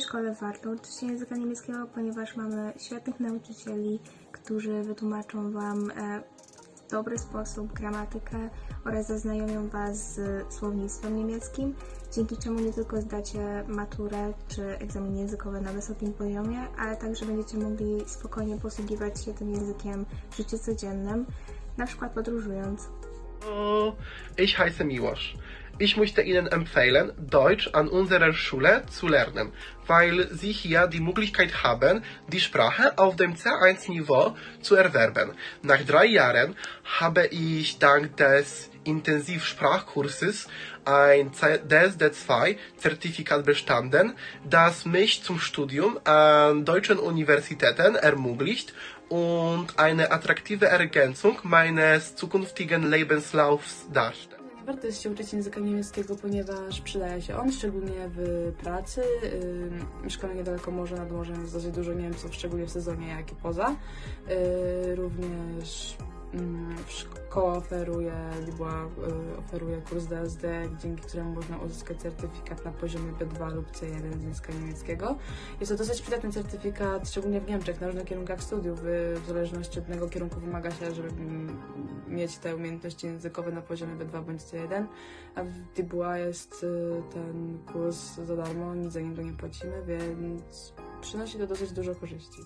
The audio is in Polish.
szkole warto uczyć się języka niemieckiego, ponieważ mamy świetnych nauczycieli, którzy wytłumaczą Wam e, w dobry sposób gramatykę oraz zaznajomią Was z słownictwem niemieckim, dzięki czemu nie tylko zdacie maturę czy egzamin językowy na wysokim poziomie, ale także będziecie mogli spokojnie posługiwać się tym językiem w życiu codziennym, na przykład podróżując. Ich heiße Miłosz. Ich möchte Ihnen empfehlen, Deutsch an unserer Schule zu lernen, weil Sie hier die Möglichkeit haben, die Sprache auf dem C1-Niveau zu erwerben. Nach drei Jahren habe ich dank des Intensivsprachkurses ein DSD2-Zertifikat bestanden, das mich zum Studium an deutschen Universitäten ermöglicht und eine attraktive Ergänzung meines zukünftigen Lebenslaufs darstellt. Warto jest się uczyć języka niemieckiego, ponieważ przydaje się on, szczególnie w pracy. Mieszkamy niedaleko morza, nad morzem jest dosyć dużo Niemców, szczególnie w sezonie, jak i poza. Yy, również szkoła oferuje, była, yy, oferuje kurs DSD, dzięki któremu można uzyskać certyfikat na poziomie B2 lub C1 z języka niemieckiego. Jest to dosyć przydatny certyfikat, szczególnie w Niemczech, na różnych kierunkach studiów. Yy, W zależności od tego kierunku wymaga się, żeby mm, mieć te umiejętności językowe na poziomie B2 bądź C1, a w Dubois jest y, ten kurs za darmo, nic za niego nie płacimy, więc przynosi to dosyć dużo korzyści.